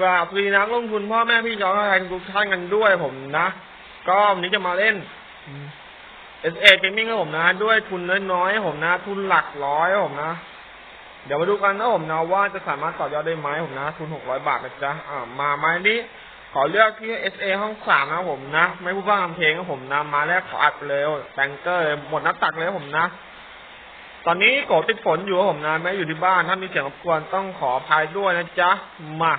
กราบสวัสดีนักลงทุนพ่อแม่พี่น้องทุกท่านกันด้วยผมนะก็วันนี้จะมาเล่น S A Gaming ครับผมนะ ด้วยทุนน้อยๆผมนะ ทุนหลักร้อยผมนะ เดี๋ยวมาดูกันนะผมนะว่าจะสามารถต่อยอดได้ไหมผมนะ ทุนหกร้อยบาทนะจ๊ะอ่ามาไม้นี้ขอเลือกที่ S A ห้องสามนะผมนะ ไม่พูดบ้าทำเพลงครับผมนะ มาแรกขออัดเลยแบงเกอร์หมดน้าตักเลยผมนะตอนนี้โกติดฝนอยู่ผมนะแม้อยู่ที่บ้านถ้ามีเสียงรบกวนต้องขออภัยด้วยนะจ๊ะมา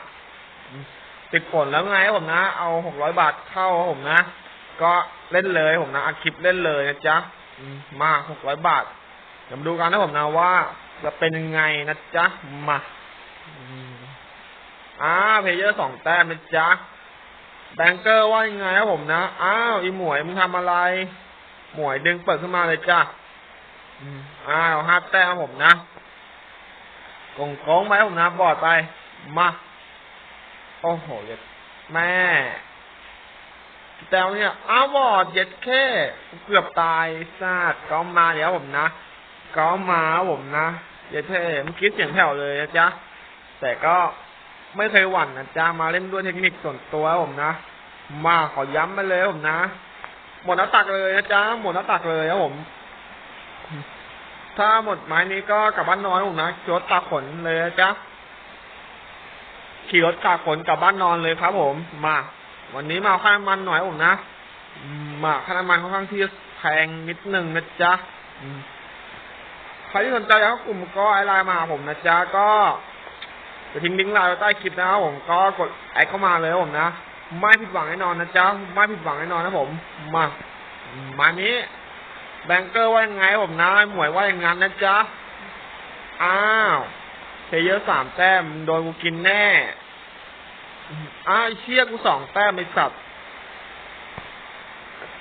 ติดฝนแล้วไงผมนะ เอาหกร้อยบาทเข้าผมนะ ก็เล่นเลยผมนะอัดคลิปเล่นเลยนะจ๊ะมาหกร้อยบาทเดี๋ยวมาดูกันนะผมนะว่า จะเป็นยังไงนะจ๊ะมาอ่าเพลเยอร์สองแต้มนะจ๊ะแบงเกอร์ว่ายังไงครับผมนะ อ้าวอีหมวยมึงทำอะไร หมวยดึงเปิดขึ้นมาเลยจ้ะอ้าวห้าแต้มครับผมนะกงโค้งไปครับผมนะบอดไป มา โอ้โหเย็ดแม่แต้มเนี่ยอ้าวอดเย็ดแค่เกือบตายซาดก็มาเดี๋ยวผมนะก็มาผมนะเย็ดแค่เมื่อกี้เสียงแผ่วเลยนะจ๊ะแต่ก็ไม่เคยหวั่นนะจ๊ะมาเล่นด้วยเทคนิคส่วนตัวผมนะมาขอย้ำไปเลยผมนะหมดหน้าตักเลยนะจ๊ะหมดหน้าตักเลยครับผม ถ้าหมดไม้นี้ก็กลับบ้านนอนผมนะขี่รถตากฝนเลยนะจ๊ะ ขี่รถตากฝนกลับบ้านนอนเลยครับผม มา วันนี้มาเอาค่าน้ำมันหน่อยผมนะมาค่าน้ำมันค่อนข้างที่จะแพงนิดหนึ่งนะจ๊ะใครที่สนใจอยากเข้ากลุ่มก็ไอไลน์มาผมนะจ๊ะก็จะทิ้งลิงก์ไลน์ไว้ใต้คลิปนะครับผมก็กดแอดเข้ามาเลยผมนะไม่ผิดหวังแน่นอนนะจ๊ะไม่ผิดหวังแน่นอนนะผม มามานี้แบงเกอร์ว่ายังไงผมนะหมวยว่าอย่างงั้นนะจ๊ะอ้าว เพลเยอร์สามแต้มโดนกูกินแน่อ้าวเชี่ยกูสองแต้มไอ้สัตว์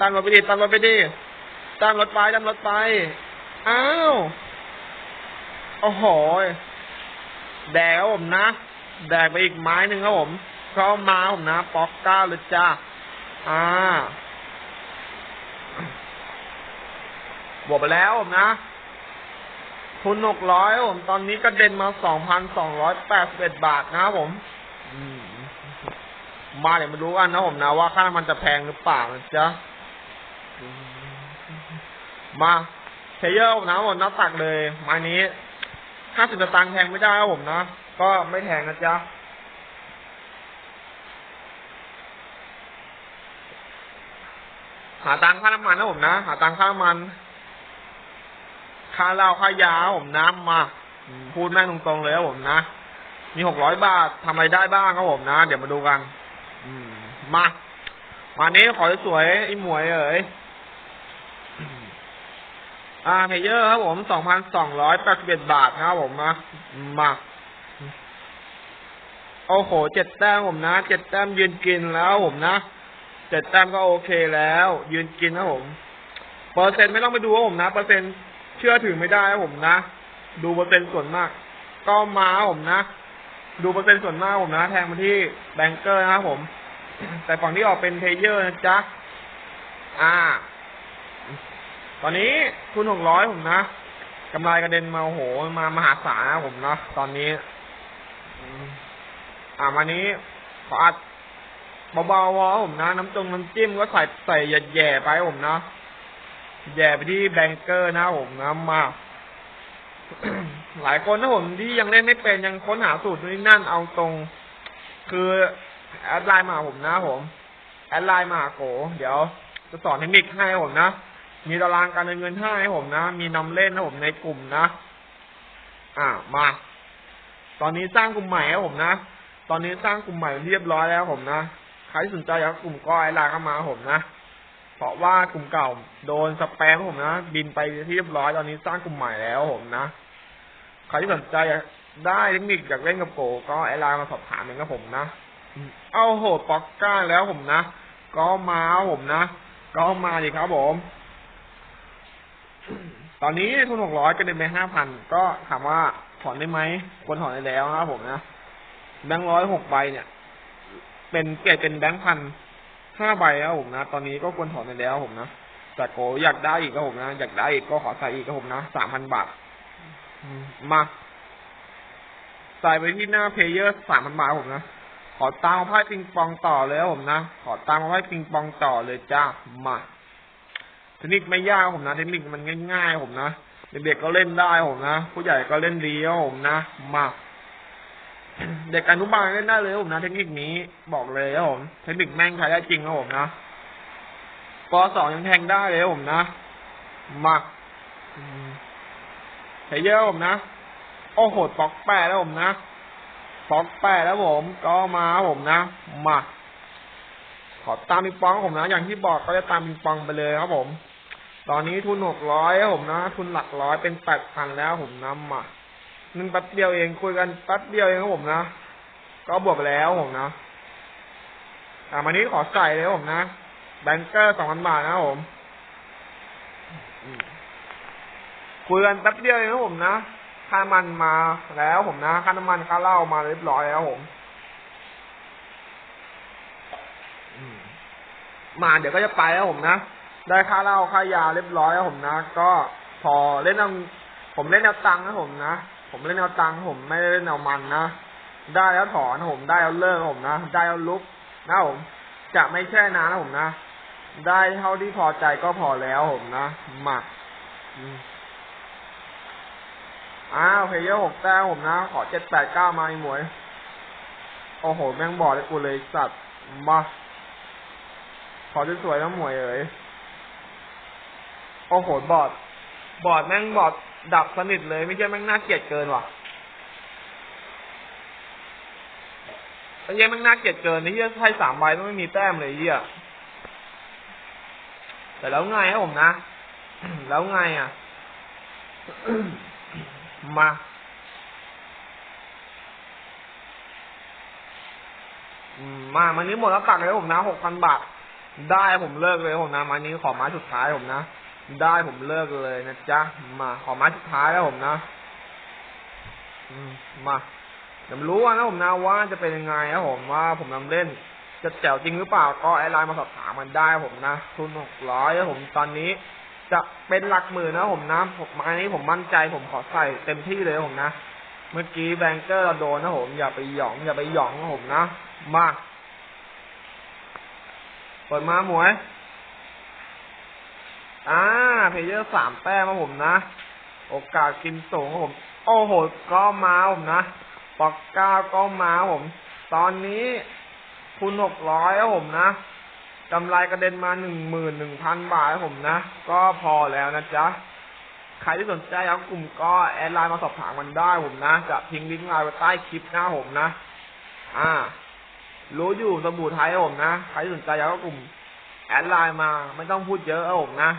ตั้งรถไปดิตั้งรถไปดิตั้งรถไปตั้งรถไป อ้าว โอ้โห แดกครับผมนะ แดกไปอีกไม้หนึ่งครับผม เข้ามาผมนะ ป๊อกเก้าเลยจ้า อ่าบวกไปแล้วผมนะ ทุนหกร้อยผมตอนนี้กระเด็นมาสองพันสองร้อยแปดสิบเอ็ดบาทนะครับผมมาเดี๋ยวมาดูกันนะผมนะว่าค่าน้ำมันจะแพงหรือเปล่านะจ๊ะมาเทเยอร์นะผมนับตักเลยมานี้ห้าสิบตังค์แพงไม่ได้ครับผมนะก็ไม่แพงนะจ๊ะหาตังค่าน้ำมันนะผมนะ หาตังค่าน้ำมัน ค่าเหล้าค่ายาผมน้ำมาพูดแม่งตรงๆเลยครับผมนะ มีหกร้อยบาททำอะไรได้บ้างครับผมนะ เดี๋ยวมาดูกัน อืม มามานี้ขอสวยไอ้หมวยเอ๋ยอ่าเพเยอร์ครับผมสองพันสองร้อยแปดสิบเอ็ดบาทนะครับผมนะมาโอ้โห เจ็ดแต้มผมนะ เจ็ดแต้มยืนกินแล้วผมนะ เจ็ดแต้มก็โอเคแล้ว ยืนกินนะผม เปอร์เซ็นต์ไม่ต้องไปดูว่าผมนะ เปอร์เซ็นต์ ชื่อถือไม่ได้นะผมนะ ดูเปอร์เซ็นต์ส่วนมาก ก็มาผมนะ ดูเปอร์เซ็นต์ส่วนมากผมนะ แทงมาที่แบงเกอร์นะครับผม แต่ฝั่งที่ออกเป็นเพลเยอร์นะจ๊ะ อ่า ตอนนี้ทุนหกร้อยผมนะกำไรกระเด็นมาโหมามหาศาลนะผมนะตอนนี้ อ่ามานี้ขออัดเบาๆวะผมนะ น้ำจงน้ำจิ้มก็ใส่ใส่แย่ๆไปผมนะ แย่ไปที่แบงเกอร์นะผมนะมา หลายคนนะผมที่ยังเล่นไม่เป็นยังค้นหาสูตรนี่นั่นเอาตรง คือแอดไลน์มาผมนะผมแอดไลน์มาโก เดี๋ยวจะสอนเทคนิคให้ผมนะ มีตารางการเงินให้ผมนะ มีนำเล่นนะผมในกลุ่มนะ อ่ามา ตอนนี้สร้างกลุ่มใหม่ครับผมนะ ตอนนี้สร้างกลุ่มใหม่เรียบร้อยแล้วผมนะ ใครสนใจอยากกลุ่มก็ไอไลน์เข้ามาผมนะ เพราะว่ากลุ่มเก่าโดนสแปมผมนะ บินไปที่เรียบร้อยตอนนี้สร้างกลุ่มใหม่แล้วผมนะ ใครที่สนใจอยากได้เทคนิคอยากเล่นกับโกก็ไอไลน์มาสอบถามเองครับผมนะ เอาโหดป๊อกก้าแล้วผมนะ ก็มาผมนะ ก็มาดิครับผม ตอนนี้ทุนหกร้อยก็เด็นไปห้าพันก็ถามว่าถอนได้ไหมควรถอนได้แล้วนะครับผมนะ แบงค์ร้อยหกใบเนี่ย เป็นเกรดเป็นแบงค์พัน ห้าใบครับผมนะ ตอนนี้ก็ควรถอนไปแล้วผมนะแต่โกอยากได้อีกครับผมนะ อยากได้อีกก็ขอใส่อีกครับผมนะสามพันบาทมาใส่ไปที่หน้าเพลเยอร์สามพันบาทผมนะ ขอตามมาไพ่ปิงปองต่อเลยครับผมนะ ขอตามมาไพ่ปิงปองต่อเลยจ้ามาเทคนิคไม่ยากครับผมนะ เทคนิคมันง่ายๆครับผมนะเด็กๆก็เล่นได้ครับผมนะ ผู้ใหญ่ก็เล่นดีครับผมนะ มา เด็กอนุบาลเล่นได้เลยครับผมนะเทคนิคนี้บอกเลยครับผมเทคนิคแม่งใช้ได้จริงครับผมนะปสองยังแทงได้เลยครับผมนะมาใช้เยอะครับผมนะโอ้โหปอกแปดแล้วผมนะปอกแปดแล้วผม ก็มาครับผมนะมาขอตามปิงปองผมนะ อย่างที่บอกก็จะตามปิงปองไปเลยครับผม ตอนนี้ทุนหกร้อยครับผมนะ ทุนหลักร้อยเป็นแปดพันแล้วผมนำมา หนึ่งแป๊บเดียวเองคุยกันแป๊บเดียวเองครับผมนะก็บวกไปแล้วผมนะอ่าวันนี้ขอใส่เลยผมนะแบงเกอร์สองพันบาทนะผมคุยกันแป๊บเดียวเองครับผมนะค่ามันมาแล้วผมนะค่าน้ำมันค่าเหล้ามาเรียบร้อยแล้วผมมมาเดี๋ยวก็จะไปแล้วผมนะได้ค่าเหล้าค่ายาเรียบร้อยแล้วผมนะก็พอเล่นเอาผมเล่นเอาตังค์นะผมนะ ผมเล่นเอาตังค์ผมไม่ได้เล่นเอามันนะ ได้แล้วถอนผมได้แล้วเลิกผมนะ ได้แล้วลุกนะผม จะไม่แช่นานนะผมนะ ได้เท่าที่พอใจก็พอแล้วผมนะมาอืมอ้าวเพย์เยอร์หกแต้มผมนะ ขอเจ็ดแปดเก้ามาอีหมวย โอ้โห แม่งบอกเลยกูเลยสัตว์มาขอสวยๆนะหมวยเอ๋ยโอ้โหบอด บอดแม่งบอด ดับสนิทเลย ไม่ใช่แม่งน่าเกลียดเกินว่ะไอ้เหี้ยแม่งน่าเกลียดเกินไอ้เหี้ยไพ่สามใบต้องไม่มีแต้มเลยไอ้เหี้ยแต่แล้วไงครับผมนะ แล้วไงอะ มาอืมมามันนี้หมดแล้วตักเลยผมนะหกพันบาท ได้ผมเลิกเลยผมนะมานี้ขอไม้สุดท้ายผมนะ ได้ผมเลิกเลยนะจ๊ะ มาขอม้สุดท้ายแล้วผมนะมาเดี๋ยวมรู้ว่านะผมนะว่าจะเป็นยังไงนะผมว่าผมนำเล่น จะแจ๋วจริงหรือเปล่าก็แอดไลน์มาสอบถามมันได้ผมนะทุนหกร้อยผมตอนนี้ จะเป็นหลักหมื่นนะผมนะผมไม้นี้ผมมั่นใจผมขอใส่เต็มที่เลยผมนะเมื่อกี้แบงเกอร์เราโดนนะผมอย่าไปหยอง อย่าไปหยองนะผมนะมาเปิดมาหมวย อ่าเพเยอร์สามแต้มครับผมนะ โอกาสกินสูงผม โอ้โห ก็มาผมนะปอกก้าก็มาผม ตอนนี้ทุนหกร้อยผมนะกำไรกระเด็นมาหนึ่งหมื่นหนึ่งพันบาทผมนะ ก็พอแล้วนะจ๊ะ ใครที่สนใจเอากลุ่มก็แอดไลน์มาสอบถามมันได้ผมนะ จะทิ้งลิงก์ไลน์ไว้ใต้คลิปหน้าผมนะ อ่า รู้อยู่สบู่ไทยผมนะ ใครที่สนใจอยากเข้ากลุ่มแอดไลน์มา ไม่ต้องพูดเยอะผมนะ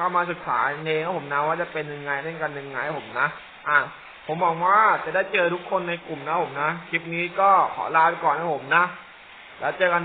เข้ามาศึกษาเองผมนะว่าจะเป็นยังไงเล่นกันยังไงผมนะ อะผมมองว่าจะได้เจอทุกคนในกลุ่มนะผมนะ คลิปนี้ก็ขอลาไปก่อนนะผมนะ แล้วเจอกัน